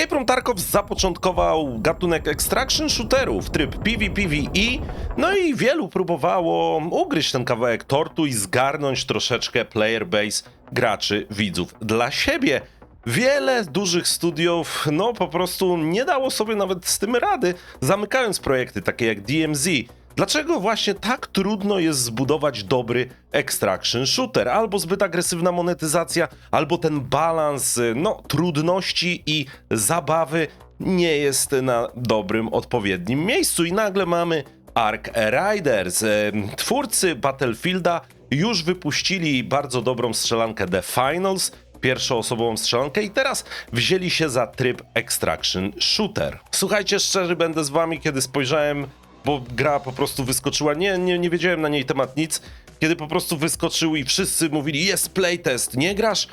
Escape Room Tarkov zapoczątkował gatunek extraction shooterów, tryb PvPvE, no i wielu próbowało ugryźć ten kawałek tortu i zgarnąć troszeczkę player base graczy, widzów dla siebie. Wiele dużych studiów, no po prostu nie dało sobie nawet z tym rady, zamykając projekty takie jak DMZ. Dlaczego właśnie tak trudno jest zbudować dobry extraction shooter? Albo zbyt agresywna monetyzacja, albo ten balans y, no, trudności i zabawy nie jest na dobrym, odpowiednim miejscu. I nagle mamy Ark Riders. Y, Twórcy Battlefielda już wypuścili bardzo dobrą strzelankę The Finals, pierwszoosobową strzelankę i teraz wzięli się za tryb Extraction Shooter. Słuchajcie, szczery będę z wami, kiedy spojrzałem, bo gra po prostu wyskoczyła, nie, nie, nie wiedziałem na niej temat nic, kiedy po prostu wyskoczył i wszyscy mówili, jest playtest, nie grasz?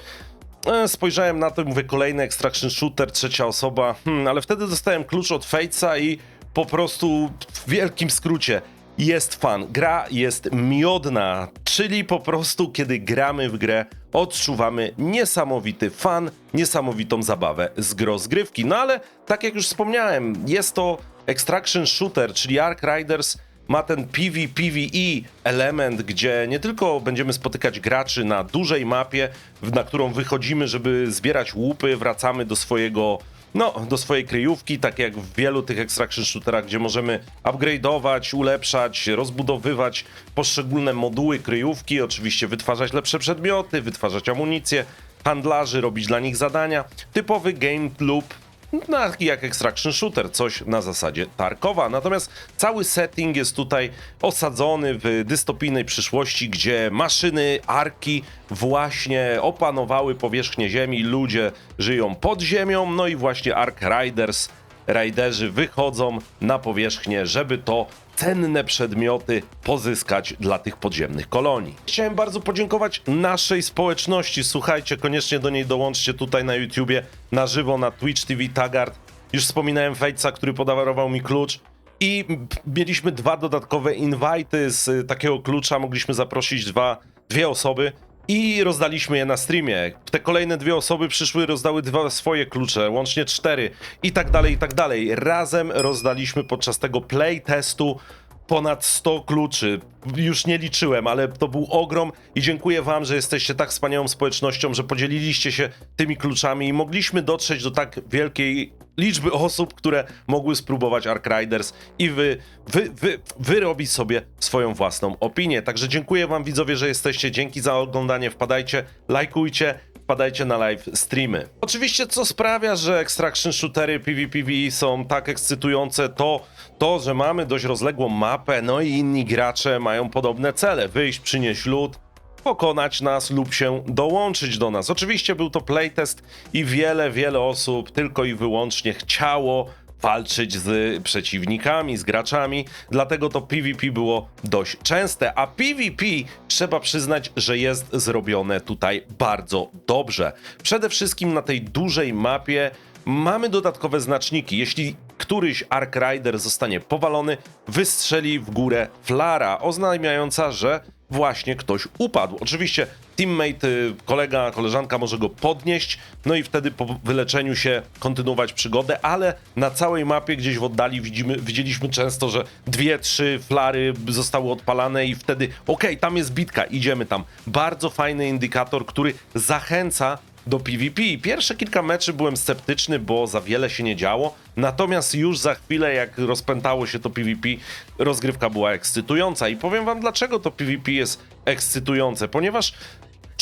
E, Spojrzałem na to i mówię, kolejny Extraction Shooter, trzecia osoba, hmm, ale wtedy dostałem klucz od Fate'a i po prostu w wielkim skrócie jest fan. Gra jest miodna, czyli po prostu kiedy gramy w grę, odczuwamy niesamowity fan, niesamowitą zabawę z rozgrywki. No ale tak jak już wspomniałem, jest to extraction shooter, czyli Ark Riders ma ten PvPvE element, gdzie nie tylko będziemy spotykać graczy na dużej mapie, na którą wychodzimy, żeby zbierać łupy, wracamy do swojego no, do swojej kryjówki, tak jak w wielu tych extraction shooterach, gdzie możemy upgrade'ować, ulepszać, rozbudowywać poszczególne moduły kryjówki, oczywiście wytwarzać lepsze przedmioty, wytwarzać amunicję, handlarzy, robić dla nich zadania. Typowy game loop, no, taki jak extraction shooter, coś na zasadzie Tarkowa. Natomiast cały setting jest tutaj osadzony w dystopijnej przyszłości, gdzie maszyny, arki właśnie opanowały powierzchnię Ziemi, ludzie żyją pod ziemią, no i właśnie Ark Riders, Riderzy wychodzą na powierzchnię, żeby to cenne przedmioty pozyskać dla tych podziemnych kolonii. Chciałem bardzo podziękować naszej społeczności. Słuchajcie, koniecznie do niej dołączcie tutaj na YouTubie, na żywo, na Twitch TV Tagart. Już wspominałem Fejca, który podarował mi klucz. I mieliśmy dwa dodatkowe invity z takiego klucza. Mogliśmy zaprosić dwa, dwie osoby i rozdaliśmy je na streamie. Te kolejne dwie osoby przyszły, rozdały dwa swoje klucze, łącznie cztery i tak dalej, i tak dalej. Razem rozdaliśmy podczas tego playtestu ponad 100 kluczy. Już nie liczyłem, ale to był ogrom i dziękuję wam, że jesteście tak wspaniałą społecznością, że podzieliliście się tymi kluczami i mogliśmy dotrzeć do tak wielkiej liczby osób, które mogły spróbować Ark Riders i wy, wy, wy, wyrobić sobie swoją własną opinię. Także dziękuję wam widzowie, że jesteście. Dzięki za oglądanie. Wpadajcie, lajkujcie, wpadajcie na live streamy. Oczywiście co sprawia, że extraction shootery PvPvE są tak ekscytujące, to to, że mamy dość rozległą mapę, no i inni gracze mają podobne cele. Wyjść, przynieść lód, pokonać nas lub się dołączyć do nas. Oczywiście był to playtest i wiele, wiele osób tylko i wyłącznie chciało walczyć z przeciwnikami, z graczami, dlatego to PvP było dość częste, a PvP trzeba przyznać, że jest zrobione tutaj bardzo dobrze. Przede wszystkim na tej dużej mapie mamy dodatkowe znaczniki. Jeśli któryś Ark Rider zostanie powalony, wystrzeli w górę flara, oznajmiająca, że właśnie ktoś upadł. Oczywiście teammate, y, kolega, koleżanka może go podnieść, no i wtedy po wyleczeniu się kontynuować przygodę, ale na całej mapie gdzieś w oddali widzimy, widzieliśmy często, że dwie, trzy flary zostały odpalane i wtedy okej, tam jest bitka, idziemy tam. Bardzo fajny indikator, który zachęca do PvP. Pierwsze kilka meczy byłem sceptyczny, bo za wiele się nie działo. Natomiast już za chwilę, jak rozpętało się to PvP, rozgrywka była ekscytująca. I powiem wam, dlaczego to PvP jest ekscytujące. Ponieważ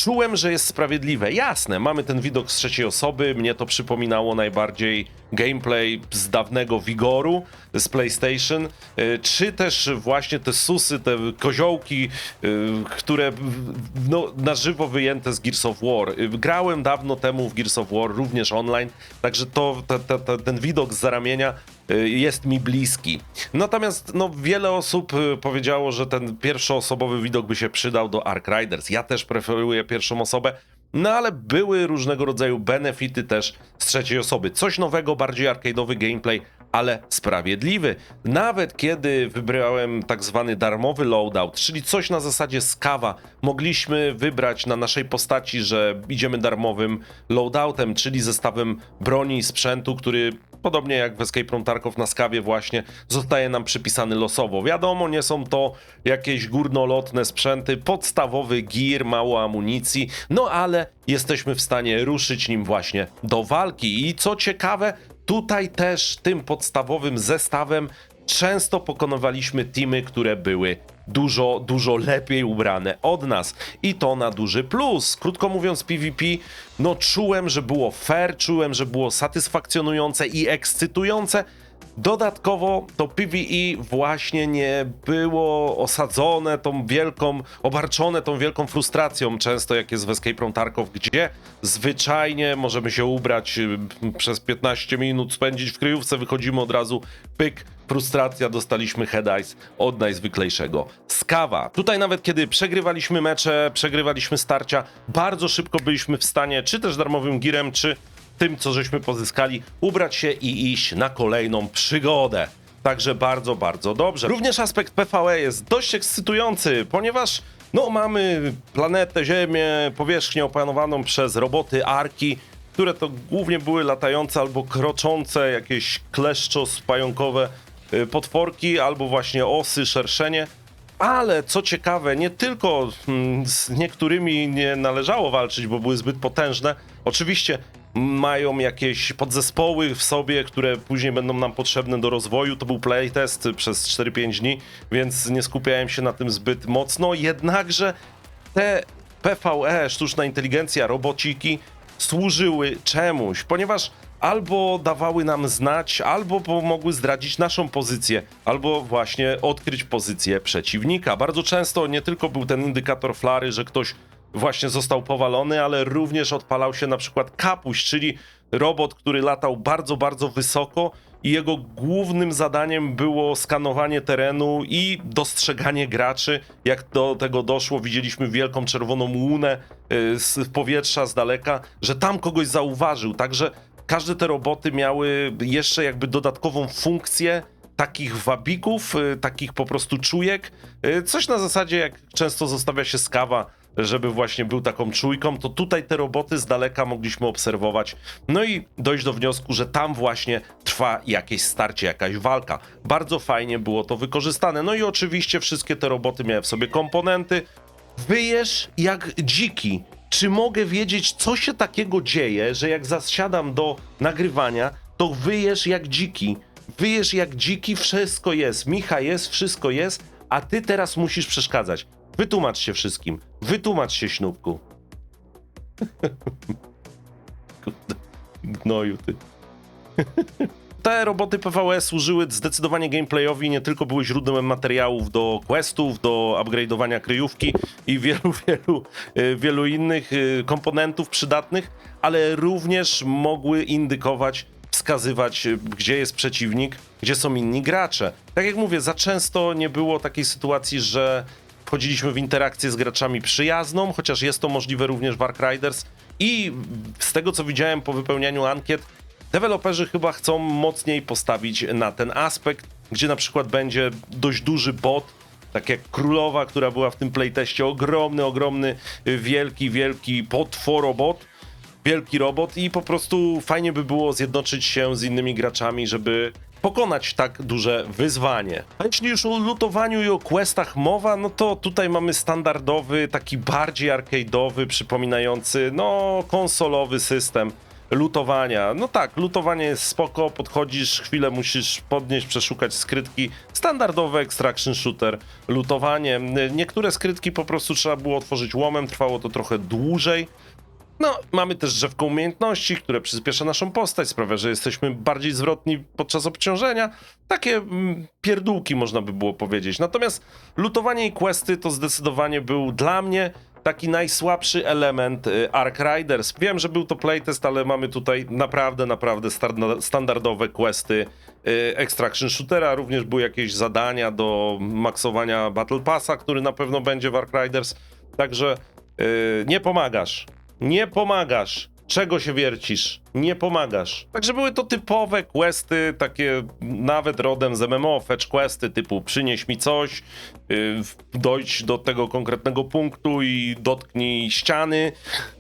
czułem, że jest sprawiedliwe. Jasne, mamy ten widok z trzeciej osoby. Mnie to przypominało najbardziej gameplay z dawnego Wigoru z PlayStation, y, czy też właśnie te susy, te koziołki, y, które no, na żywo wyjęte z Gears of War. Y, Grałem dawno temu w Gears of War, również online, także to, te, te, te, ten widok z zaramienia y, jest mi bliski. Natomiast no, wiele osób y, powiedziało, że ten pierwszoosobowy widok by się przydał do Ark Riders. Ja też preferuję pierwszą osobę. No ale były różnego rodzaju benefity też z trzeciej osoby. Coś nowego, bardziej arcade'owy gameplay, ale sprawiedliwy. Nawet kiedy wybrałem tak zwany darmowy loadout, czyli coś na zasadzie skawa, mogliśmy wybrać na naszej postaci, że idziemy darmowym loadoutem, czyli zestawem broni i sprzętu, który podobnie jak w Escape Room Tarkov na skawie właśnie, zostaje nam przypisany losowo. Wiadomo, nie są to jakieś górnolotne sprzęty, podstawowy gear, mało amunicji, no ale jesteśmy w stanie ruszyć nim właśnie do walki. I co ciekawe, tutaj też tym podstawowym zestawem często pokonywaliśmy teamy, które były dużo, dużo lepiej ubrane od nas. I to na duży plus. Krótko mówiąc, PvP, no czułem, że było fair, czułem, że było satysfakcjonujące i ekscytujące. Dodatkowo to PvE właśnie nie było osadzone tą wielką, obarczone tą wielką frustracją, często jak jest w Escape Room Tarkov, gdzie zwyczajnie możemy się ubrać y, przez 15 minut, spędzić w kryjówce, wychodzimy od razu, pyk, frustracja, dostaliśmy head ice od najzwyklejszego skawa. Tutaj nawet kiedy przegrywaliśmy mecze, przegrywaliśmy starcia, bardzo szybko byliśmy w stanie, czy też darmowym girem, czy tym, co żeśmy pozyskali, ubrać się i iść na kolejną przygodę. Także bardzo, bardzo dobrze. Również aspekt PvE jest dość ekscytujący, ponieważ no, mamy planetę, Ziemię, powierzchnię opanowaną przez roboty Arki, które to głównie były latające albo kroczące, jakieś kleszczo-spająkowe y, potworki, albo właśnie osy, szerszenie. Ale co ciekawe, nie tylko mm, z niektórymi nie należało walczyć, bo były zbyt potężne. Oczywiście mają jakieś podzespoły w sobie, które później będą nam potrzebne do rozwoju. To był playtest przez 4-5 dni, więc nie skupiałem się na tym zbyt mocno. Jednakże te PvE, sztuczna inteligencja, robociki służyły czemuś, ponieważ albo dawały nam znać, albo pomogły zdradzić naszą pozycję, albo właśnie odkryć pozycję przeciwnika. Bardzo często nie tylko był ten indykator flary, że ktoś właśnie został powalony, ale również odpalał się na przykład kapuś, czyli robot, który latał bardzo, bardzo wysoko i jego głównym zadaniem było skanowanie terenu i dostrzeganie graczy. Jak do tego doszło, widzieliśmy wielką czerwoną łunę y, z powietrza z daleka, że tam kogoś zauważył. Także każde te roboty miały jeszcze jakby dodatkową funkcję takich wabików, y, takich po prostu czujek. Y, Coś na zasadzie, jak często zostawia się skawa, żeby właśnie był taką czujką, to tutaj te roboty z daleka mogliśmy obserwować. No i dojść do wniosku, że tam właśnie trwa jakieś starcie, jakaś walka. Bardzo fajnie było to wykorzystane. No i oczywiście wszystkie te roboty miały w sobie komponenty. Wyjesz jak dziki. Czy mogę wiedzieć, co się takiego dzieje, że jak zasiadam do nagrywania, to wyjesz jak dziki. Wyjesz jak dziki, wszystko jest. Micha jest, wszystko jest, a ty teraz musisz przeszkadzać. Wytłumacz się wszystkim. Wytłumacz się, Śnubku. Kurde, Gnoju, ty. Te roboty PvE służyły zdecydowanie gameplayowi, nie tylko były źródłem materiałów do questów, do upgrade'owania kryjówki i wielu, wielu, y, wielu innych y, komponentów przydatnych, ale również mogły indykować, wskazywać, y, gdzie jest przeciwnik, gdzie są inni gracze. Tak jak mówię, za często nie było takiej sytuacji, że wchodziliśmy w interakcję z graczami przyjazną, chociaż jest to możliwe również w Ark Riders. I z tego co widziałem po wypełnianiu ankiet, deweloperzy chyba chcą mocniej postawić na ten aspekt, gdzie na przykład będzie dość duży bot, tak jak królowa, która była w tym playteście, ogromny, ogromny, wielki, wielki potworobot, wielki robot i po prostu fajnie by było zjednoczyć się z innymi graczami, żeby pokonać tak duże wyzwanie. A jeśli już o lutowaniu i o questach mowa, no to tutaj mamy standardowy, taki bardziej arcade'owy, przypominający, no, konsolowy system lutowania. No tak, lutowanie jest spoko, podchodzisz, chwilę musisz podnieść, przeszukać skrytki. Standardowy extraction shooter, lutowanie. Niektóre skrytki po prostu trzeba było otworzyć łomem, trwało to trochę dłużej. No, mamy też drzewko umiejętności, które przyspiesza naszą postać, sprawia, że jesteśmy bardziej zwrotni podczas obciążenia. Takie mm, pierdółki można by było powiedzieć. Natomiast lutowanie i questy to zdecydowanie był dla mnie taki najsłabszy element y, Ark Riders. Wiem, że był to playtest, ale mamy tutaj naprawdę, naprawdę standardowe questy y, Extraction Shootera. Również były jakieś zadania do maksowania Battle Passa, który na pewno będzie w Ark Riders. Także y, nie pomagasz. Nie pomagasz. Czego się wiercisz? Nie pomagasz. Także były to typowe questy, takie nawet rodem z MMO, fetch questy typu przynieś mi coś, yy, dojdź do tego konkretnego punktu i dotknij ściany,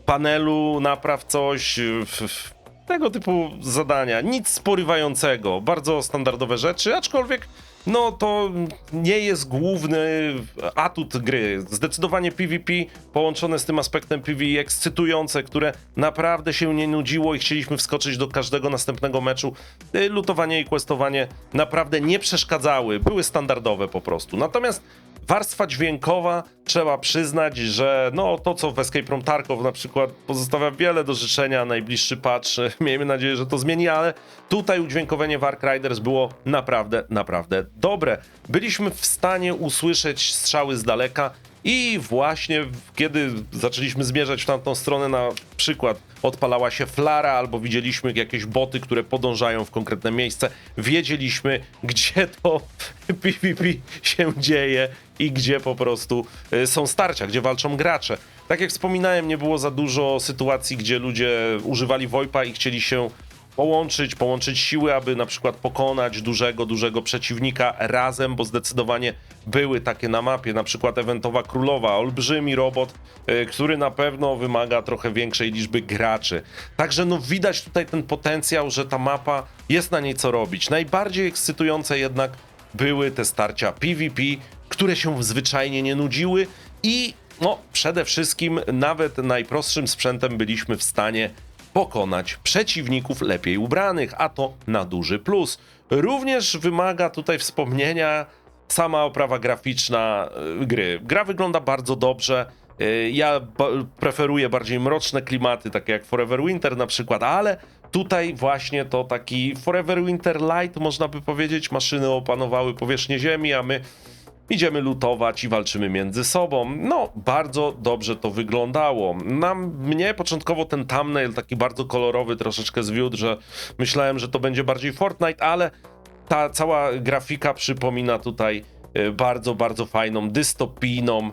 panelu, napraw coś, yy, tego typu zadania. Nic porywającego, bardzo standardowe rzeczy, aczkolwiek no to nie jest główny atut gry. Zdecydowanie PvP połączone z tym aspektem PvE ekscytujące, które naprawdę się nie nudziło i chcieliśmy wskoczyć do każdego następnego meczu. Y, Lutowanie i questowanie naprawdę nie przeszkadzały, były standardowe po prostu. Natomiast warstwa dźwiękowa, trzeba przyznać, że no to co w Escape from Tarkov na przykład pozostawia wiele do życzenia, najbliższy patch, miejmy nadzieję, że to zmieni, ale tutaj udźwiękowienie w Ark Riders było naprawdę, naprawdę dobre. Byliśmy w stanie usłyszeć strzały z daleka i właśnie kiedy zaczęliśmy zmierzać w tamtą stronę, na przykład odpalała się flara, albo widzieliśmy jakieś boty, które podążają w konkretne miejsce, wiedzieliśmy, gdzie to PvP się dzieje i gdzie po prostu y, są starcia, gdzie walczą gracze. Tak jak wspominałem, nie było za dużo sytuacji, gdzie ludzie używali VoIPa i chcieli się połączyć, połączyć siły, aby na przykład pokonać dużego, dużego przeciwnika razem, bo zdecydowanie były takie na mapie, na przykład eventowa królowa, olbrzymi robot, y, który na pewno wymaga trochę większej liczby graczy. Także no widać tutaj ten potencjał, że ta mapa jest na niej co robić. Najbardziej ekscytujące jednak były te starcia PvP, które się zwyczajnie nie nudziły i no przede wszystkim nawet najprostszym sprzętem byliśmy w stanie pokonać przeciwników lepiej ubranych, a to na duży plus. Również wymaga tutaj wspomnienia sama oprawa graficzna y, gry. Gra wygląda bardzo dobrze. Y, Ja preferuję bardziej mroczne klimaty, takie jak Forever Winter na przykład, ale tutaj właśnie to taki Forever Winter Light, można by powiedzieć. Maszyny opanowały powierzchnię Ziemi, a my Idziemy lutować i walczymy między sobą. No, bardzo dobrze to wyglądało. Na mnie początkowo ten thumbnail taki bardzo kolorowy troszeczkę zwiódł, że myślałem, że to będzie bardziej Fortnite, ale ta cała grafika przypomina tutaj y, bardzo, bardzo fajną, dystopijną,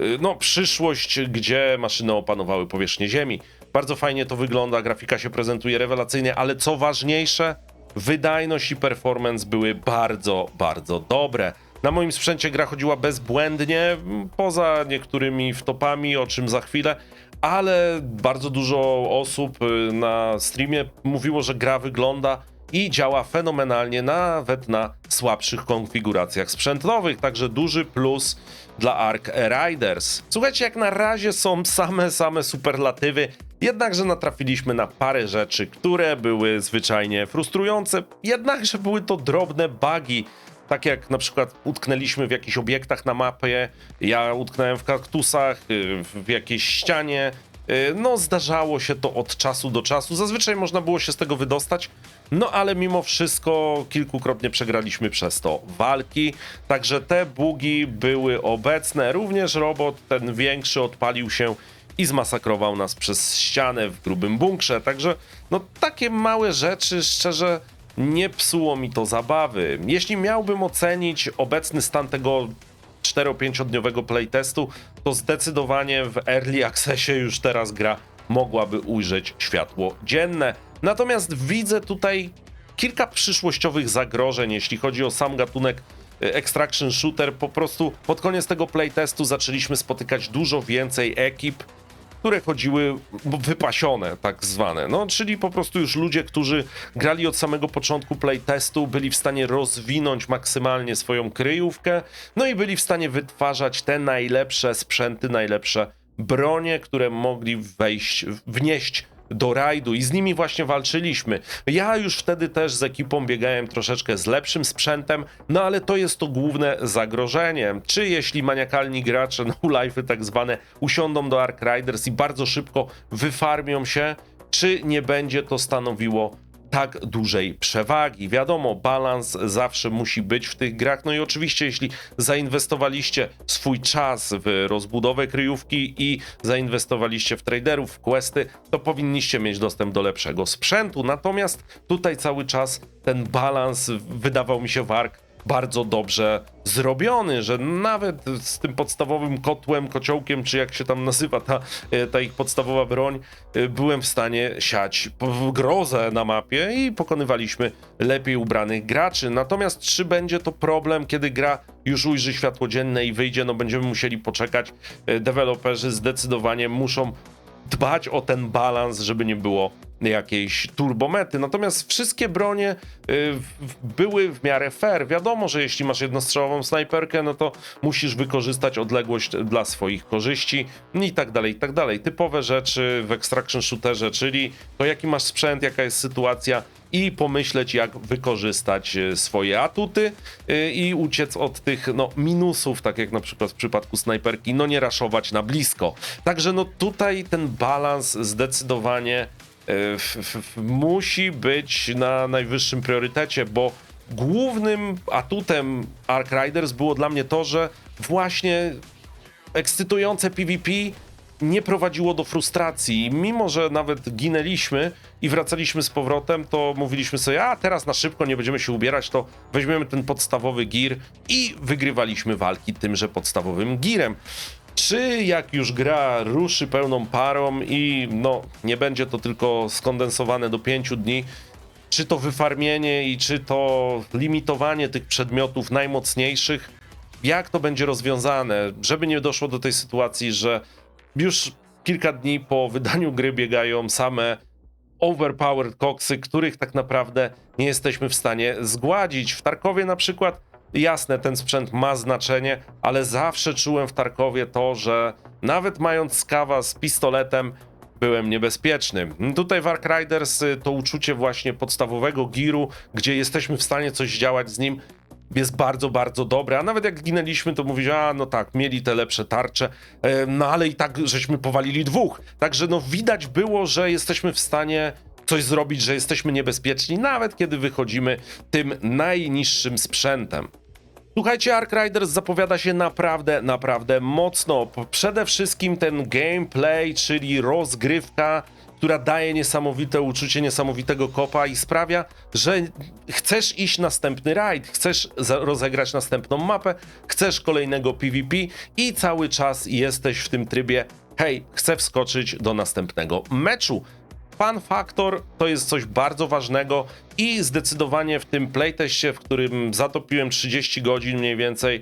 y, no, przyszłość, gdzie maszyny opanowały powierzchnię Ziemi. Bardzo fajnie to wygląda, grafika się prezentuje rewelacyjnie, ale co ważniejsze, wydajność i performance były bardzo, bardzo dobre. Na moim sprzęcie gra chodziła bezbłędnie, poza niektórymi wtopami, o czym za chwilę, ale bardzo dużo osób y, na streamie mówiło, że gra wygląda i działa fenomenalnie, nawet na słabszych konfiguracjach sprzętowych, także duży plus dla Ark Riders. Słuchajcie, jak na razie są same, same superlatywy, jednakże natrafiliśmy na parę rzeczy, które były zwyczajnie frustrujące, jednakże były to drobne bugi, tak jak na przykład utknęliśmy w jakichś obiektach na mapie, ja utknąłem w kaktusach, y, w jakiejś ścianie. y, No, zdarzało się to od czasu do czasu. Zazwyczaj można było się z tego wydostać, no ale mimo wszystko kilkukrotnie przegraliśmy przez to walki. Także te bugi były obecne. Również robot, ten większy, odpalił się i zmasakrował nas przez ścianę w grubym bunkrze. Także, no, takie małe rzeczy, szczerze nie psuło mi to zabawy. Jeśli miałbym ocenić obecny stan tego 4-5-dniowego playtestu, to zdecydowanie w Early Accessie już teraz gra mogłaby ujrzeć światło dzienne. Natomiast widzę tutaj kilka przyszłościowych zagrożeń, jeśli chodzi o sam gatunek e, Extraction Shooter. Po prostu pod koniec tego playtestu zaczęliśmy spotykać dużo więcej ekip, które chodziły wypasione, tak zwane. No, czyli po prostu już ludzie, którzy grali od samego początku playtestu, byli w stanie rozwinąć maksymalnie swoją kryjówkę, no i byli w stanie wytwarzać te najlepsze sprzęty, najlepsze bronie, które mogli wejść, wnieść do rajdu i z nimi właśnie walczyliśmy. Ja już wtedy też z ekipą biegałem troszeczkę z lepszym sprzętem, no ale to jest to główne zagrożenie. Czy jeśli maniakalni gracze, no lifey tak zwane, usiądą do Ark Riders i bardzo szybko wyfarmią się, czy nie będzie to stanowiło tak dużej przewagi. Wiadomo, balans zawsze musi być w tych grach. No i oczywiście, jeśli zainwestowaliście swój czas w rozbudowę kryjówki i zainwestowaliście w traderów, w questy, to powinniście mieć dostęp do lepszego sprzętu. Natomiast tutaj cały czas ten balans wydawał mi się w Ark bardzo dobrze zrobiony, że nawet z tym podstawowym kotłem, kociołkiem, czy jak się tam nazywa ta, e, ta ich podstawowa broń, e, byłem w stanie siać grozę na mapie i pokonywaliśmy lepiej ubranych graczy. Natomiast czy będzie to problem, kiedy gra już ujrzy światło dzienne i wyjdzie, no będziemy musieli poczekać. E, Deweloperzy zdecydowanie muszą dbać o ten balans, żeby nie było jakiejś turbomety. Natomiast wszystkie bronie y, były w miarę fair. Wiadomo, że jeśli masz jednostrzałową snajperkę, no to musisz wykorzystać odległość dla swoich korzyści i tak dalej, i tak dalej. Typowe rzeczy w extraction shooterze, czyli to jaki masz sprzęt, jaka jest sytuacja i pomyśleć, jak wykorzystać e, swoje atuty e, i uciec od tych no, minusów, tak jak na przykład w przypadku snajperki, no nie raszować na blisko. Także no tutaj ten balans zdecydowanie musi być na najwyższym priorytecie, bo głównym atutem Ark Riders było dla mnie to, że właśnie ekscytujące PvP nie prowadziło do frustracji. Mimo, że nawet ginęliśmy i wracaliśmy z powrotem, to mówiliśmy sobie, a teraz na szybko nie będziemy się ubierać, to weźmiemy ten podstawowy gear i wygrywaliśmy walki tymże podstawowym gearem. Czy jak już gra ruszy pełną parą i no nie będzie to tylko skondensowane do pięciu dni, czy to wyfarmienie i czy to limitowanie tych przedmiotów najmocniejszych, jak to będzie rozwiązane, żeby nie doszło do tej sytuacji, że już kilka dni po wydaniu gry biegają same overpowered koksy, których tak naprawdę nie jesteśmy w stanie zgładzić. W Tarkowie na przykład, jasne, ten sprzęt ma znaczenie, ale zawsze czułem w Tarkowie to, że nawet mając skawa z pistoletem, byłem niebezpieczny. Tutaj w Ark Riders y, to uczucie właśnie podstawowego giru, gdzie jesteśmy w stanie coś działać z nim, jest bardzo, bardzo dobre. A nawet jak ginęliśmy, to mówisz, a no tak, mieli te lepsze tarcze, e, no ale i tak żeśmy powalili dwóch. Także no widać było, że jesteśmy w stanie coś zrobić, że jesteśmy niebezpieczni, nawet kiedy wychodzimy tym najniższym sprzętem. Słuchajcie, Ark Riders zapowiada się naprawdę, naprawdę mocno. Przede wszystkim ten gameplay, czyli rozgrywka, która daje niesamowite uczucie niesamowitego kopa i sprawia, że chcesz iść następny raid, chcesz rozegrać następną mapę, chcesz kolejnego PvP i cały czas jesteś w tym trybie hej, chcę wskoczyć do następnego meczu. Fan Factor to jest coś bardzo ważnego i zdecydowanie w tym playteście, w którym zatopiłem 30 godzin mniej więcej,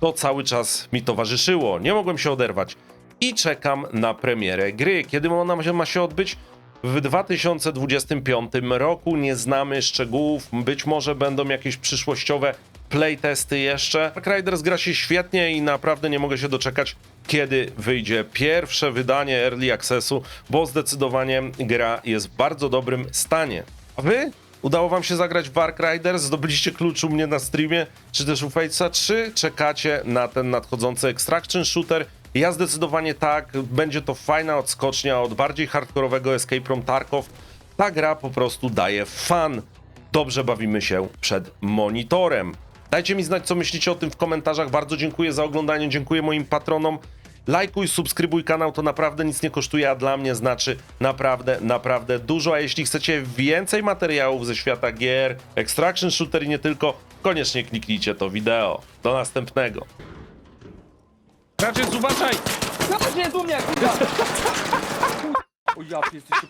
to cały czas mi towarzyszyło. Nie mogłem się oderwać. I czekam na premierę gry. Kiedy ona ma się- ma się odbyć? W 2025 roku nie znamy szczegółów. Być może będą jakieś przyszłościowe playtesty jeszcze. Dark Riders gra się świetnie i naprawdę nie mogę się doczekać, kiedy wyjdzie pierwsze wydanie Early Accessu, bo zdecydowanie gra jest w bardzo dobrym stanie. A wy? Udało wam się zagrać w Ark Riders? Zdobyliście klucz u mnie na streamie, czy też u Face'a? Czy czekacie na ten nadchodzący Extraction Shooter? Ja zdecydowanie tak. Będzie to fajna odskocznia od bardziej hardkorowego Escape from Tarkov. Ta gra po prostu daje fan. Dobrze bawimy się przed monitorem. Dajcie mi znać, co myślicie o tym w komentarzach. Bardzo dziękuję za oglądanie, dziękuję moim patronom. Lajkuj, subskrybuj kanał, to naprawdę nic nie kosztuje, a dla mnie znaczy naprawdę, naprawdę dużo. A jeśli chcecie więcej materiałów ze świata gier, Extraction Shooter i nie tylko, koniecznie kliknijcie to wideo. Do następnego. Raczej uważaj! Zobacz, nie do mnie, kurwa! O ja, ty jesteś